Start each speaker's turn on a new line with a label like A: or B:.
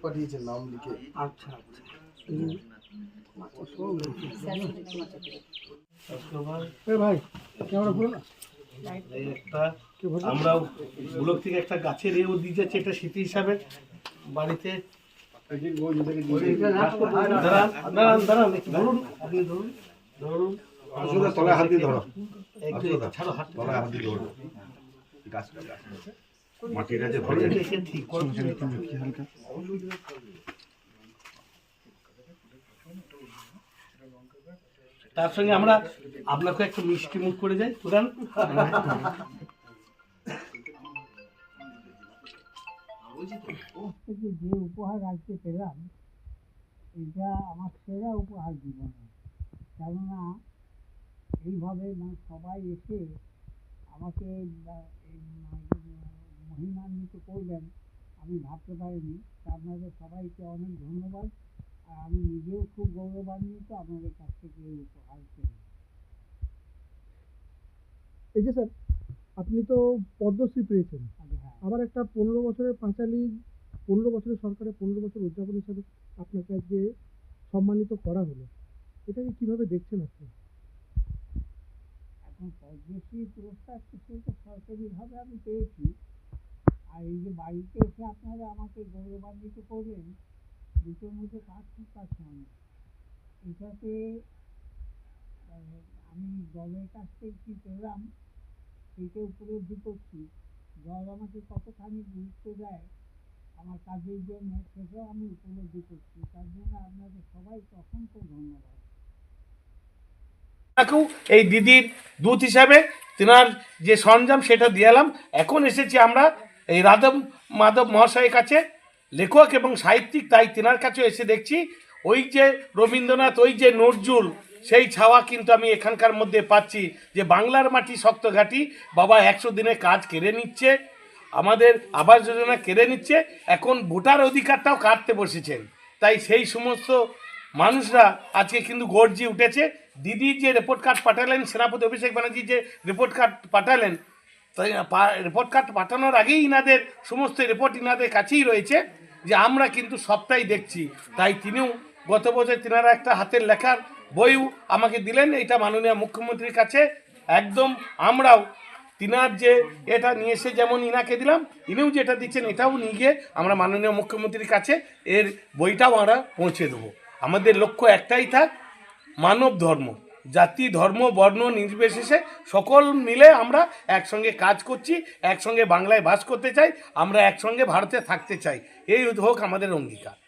A: পাঠিয়েছেন নাম লিখে।
B: আচ্ছা আচ্ছা। হুম। এ ভাই ক্যামেরা খুলো না।
C: এই একটা আমরা ব্লক থেকে একটা গাছের এও দিয়ে যাচ্ছে স্মৃতি হিসাবে বাড়িতে। দাঁড়ান দাঁড়ান দাঁড়ান ধরুন। আপনি ধরুন ধরুন।
D: তলায় হাত দিয়ে ধরো।
C: ছাড়ো হাত
D: তলায় হাত দিয়ে ধরো। গাছটা গাছ
C: তার সঙ্গে আমরা আপনাকে একটু মিষ্টি মুখ করে যাই প্রধান
B: থেকে যে উপহার আজকে পেলাম এটা আমার সেরা উপহার জীবনে। কেননা এইভাবে মানে সবাই এসে আমাকে মা- করবেন আমি ভাবতে পারিনি। আপনাদের সবাইকে অনেক ধন্যবাদ। আর আমি নিজেও খুব গৌরবান্বিত আপনাদের কাছ থেকে এই উপহার পেয়ে।
E: এই যে স্যার আপনি তো পদ্মশ্রী পেয়েছেন।
B: হ্যাঁ।
E: আবার একটা পনেরো বছরের পাঁচালী পনেরো বছরের সরকারের পনেরো বছর উদযাপন হিসাবে আপনাকে আজকে সম্মানিত করা হলো। এটাকে কীভাবে দেখছেন আপনি?
B: এখন পদ্মশ্রী পুরস্কার তো সেটা সরকারিভাবে আমি পেয়েছি। আর এই যে বাড়িতে এসে আপনারা আমাকে গৌরবান্বিত করলেন দুটোর মধ্যে পার্থক্য আছে অনেক। এটাতে আহ, আমি দলের কাছ থেকে কী পেলাম সেইটা উপলব্ধি করছি। দল আমাকে কতখানি গুরুত্ব দেয় আমার কাজের জন্য সেটাও আমি উপলব্ধি করছি। তার জন্য আপনাদের সবাইকে অসংখ্য ধন্যবাদ।
C: এই দিদির দূত হিসাবে তেনার যে সরঞ্জাম সেটা দিয়ে এলাম। এখন এসেছি আমরা এই রাধব মাধব মহাশয়ের কাছে লেখক এবং সাহিত্যিক, তাই তেনার কাছেও এসে দেখছি। ওই যে রবীন্দ্রনাথ, ওই যে নজরুল, সেই ছাওয়া কিন্তু আমি এখানকার মধ্যে পাচ্ছি যে বাংলার মাটি শক্ত ঘাটি, বাবা একশো দিনে কাজ কেড়ে নিচ্ছে, আমাদের আবাস যোজনা কেড়ে নিচ্ছে, এখন ভোটার অধিকারটাও কাটতে বসেছেন। তাই সেই সমস্ত মানুষরা আজকে কিন্তু গর্জি উঠেছে। দিদি যে রিপোর্ট কার্ড পাঠালেন, সেনাপতি অভিষেক ব্যানার্জি যে রিপোর্ট কার্ড পাঠালেন তাই রিপোর্ট কার্ড পাঠানোর আগেই ইনাদের সমস্ত রিপোর্ট ইনাদের কাছেই রয়েছে যে আমরা কিন্তু সবটাই দেখছি। তাই তিনিও গত বছর তিনারা একটা হাতের লেখার বইও আমাকে দিলেন এটা মাননীয় মুখ্যমন্ত্রীর কাছে। একদম আমরাও তিনার যে এটা নিয়ে এসে যেমন ইনাকে দিলাম, ইনিও যেটা দিচ্ছেন এটাও নিয়ে গিয়ে আমরা মাননীয় মুখ্যমন্ত্রীর কাছে এর বইটাও আমরা পৌঁছে দেবো। আমাদের লক্ষ্য একটাই থাক, মানব ধর্ম। জাতি, ধর্ম, বর্ণ, নির্বিশেষে সকল মিলে আমরা একসঙ্গে কাজ করছি, একসঙ্গে বাংলায় বাস করতে চাই, আমরা একসঙ্গে ভারতে থাকতে চাই। এই হোক আমাদের অঙ্গীকার।